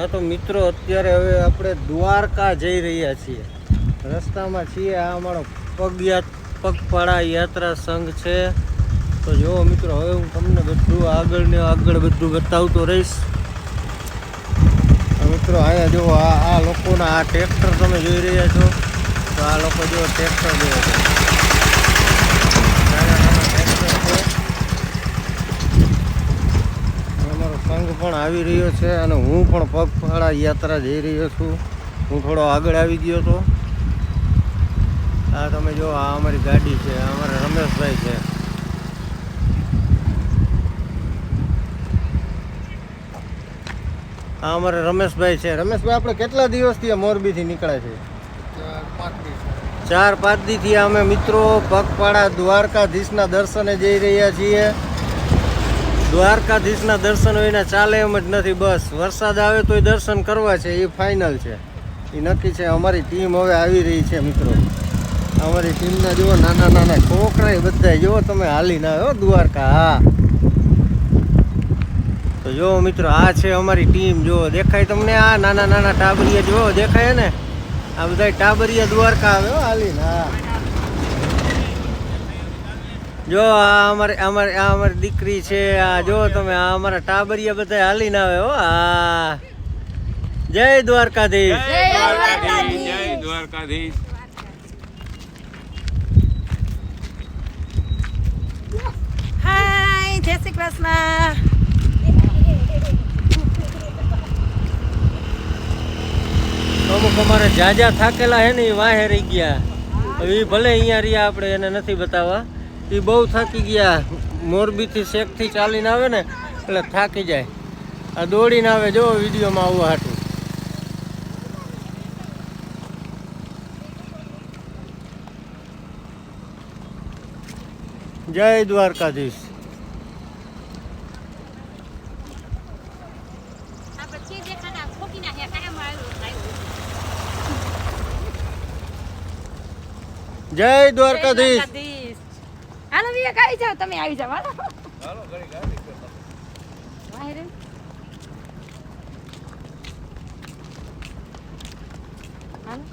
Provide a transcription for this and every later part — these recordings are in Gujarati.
હા, તો મિત્રો, અત્યારે હવે આપણે દ્વારકા જઈ રહ્યા છીએ. રસ્તામાં છીએ. આ અમારો પગયાત, પગપાળા યાત્રા સંઘ છે. તો જો મિત્રો, હવે હું તમને બધું આગળ ને આગળ બધું બતાવતો રહીશ. મિત્રો, અહીંયા જો આ આ લોકોના, આ ટ્રેક્ટર તમે જોઈ રહ્યા છો. તો આ લોકો જો ટ્રેક્ટર જોવે છે નાના નાના ટ્રેક્ટર છે અમારો સંઘ પણ આવી રહ્યો છે અને હું પણ પગપાળા યાત્રા જઈ રહ્યો છું. હું થોડો આગળ આવી ગયો હતો આ તમે જો આ અમારી ગાડી છે અમારા રમેશભાઈ છે. આ અમારે રમેશભાઈ છે. રમેશભાઈ આપણે કેટલા દિવસથી મોરબીથી નીકળે છે ચાર પાંચ દીથી અમે મિત્રો પગપાળા દ્વારકાધીશના દર્શને જઈ રહ્યા છીએ. દ્વારકાધીશના દર્શન વિના ચાલે એમ જ નથી, બસ. વરસાદ આવે તોય દર્શન કરવા છે, એ ફાઇનલ છે. એ નક્કી છે, અમારી ટીમ હવે આવી રહી છે, મિત્રો. અમારી ટીમના જુઓ, નાના નાના છોકરા એ બધા જુઓ, તમે હાલીને હો, દ્વારકા, હા. તો જો મિત્રો, આ છે અમારી ટીમ જુઓ, દેખાય તમને આ નાના નાના ટાબરિયા, જુઓ, દેખાય ને? આ બધા ટાબરિયા દ્વારકા આવે હો, હાલીને, હા. જો આ અમારે અમારે આ અમારી દીકરી છે આ જો તમે આ અમારા ટાબરિયા બધા હાલીને આવે હો આ. જય દ્વારકાધીશ. જય દ્વારકાધીશ. હાય જય શ્રી કૃષ્ણ. અમુક અમારે જાજા થાકેલા હે ને એ વાહે રહી ગયા. હવે ભલે અહીંયા રહ્યા આપણે એને નથી બતાવવા. એ બહુ થાકી ગયા. મોરબીથી શેકથી ચાલીને આવે ને એટલે થાકી જાય. આ દોડીને આવે જો વિડીયોમાં આવું હાટું. જય દ્વારકાધીશ. જય દ્વારકાધીશ. હાલો વિવેક આવી જાઓ તમે આવી જાઓ હાલો. વાહ રે. હાલો.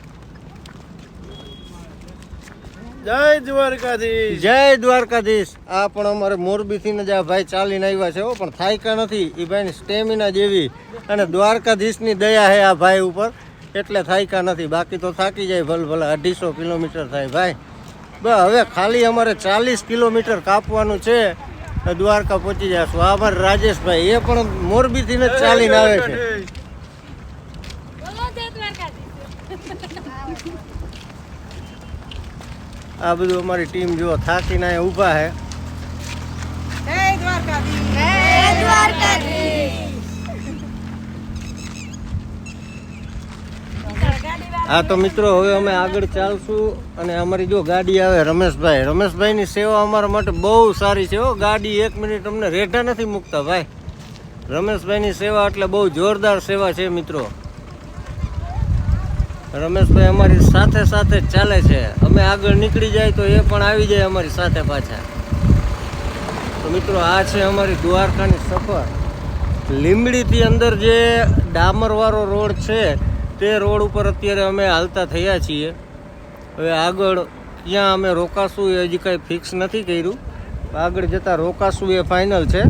જય દ્વારકાધીશ. જય દ્વારકાધીશ. આ પણ અમારે મોરબીથી જ આ ભાઈ ચાલીને આવ્યા છે હો પણ થાયકા નથી. એ ભાઈની સ્ટેમિના જેવી અને દ્વારકાધીશની દયા છે આ ભાઈ ઉપર. એટલે થાયકા નથી. બાકી તો થાકી જાય ભલે ભલે અઢીસો કિલોમીટર થાય ભાઈ. હવે ખાલી અમારે ચાલીસ કિલોમીટર કાપવાનું છે. દ્વારકા પહોંચી જશું. આભાર અમારે રાજેશભાઈ. એ પણ મોરબીથી ને ચાલીને આવે છે. આ બધું અમારી ટીમ જો થાકીને અહીંયા ઊભા છે. દ્વારકા દ્વારકાધીશ જય દ્વારકાધીશ હા તો મિત્રો હવે અમે આગળ ચાલશું અને અમારી જો ગાડી આવે રમેશભાઈ, રમેશભાઈની સેવા અમારા માટે બહુ સારી છે હો. ગાડી એક મિનિટ અમને રેઢા નથી મૂકતા ભાઈ. રમેશભાઈની સેવા એટલે બહુ જોરદાર સેવા છે મિત્રો. રમેશભાઈ અમારી સાથે સાથે ચાલે છે. અમે આગળ નીકળી જાય તો એ પણ આવી જાય અમારી સાથે પાછા. તો મિત્રો આ છે અમારી દ્વારકાની સફર. લીંબડીથી અંદર જે ડામરવાળો રોડ છે તે રોડ ઉપર અત્યારે અમે હાલતા થયા છીએ. હવે આગળ ક્યાં અમે રોકાશું એ હજી કાંઈ ફિક્સ નથી કર્યું. આગળ જતાં રોકાશું એ ફાઇનલ છે.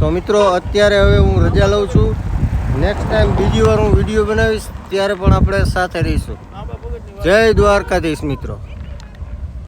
તો મિત્રો, અત્યારે હવે હું રજા લઉં છું. નેક્સ્ટ ટાઈમ બીજી વાર હું વીડિયો બનાવીશ, ત્યારે પણ આપણે સાથે રહીશું. જય દ્વારકાધીશ મિત્રો.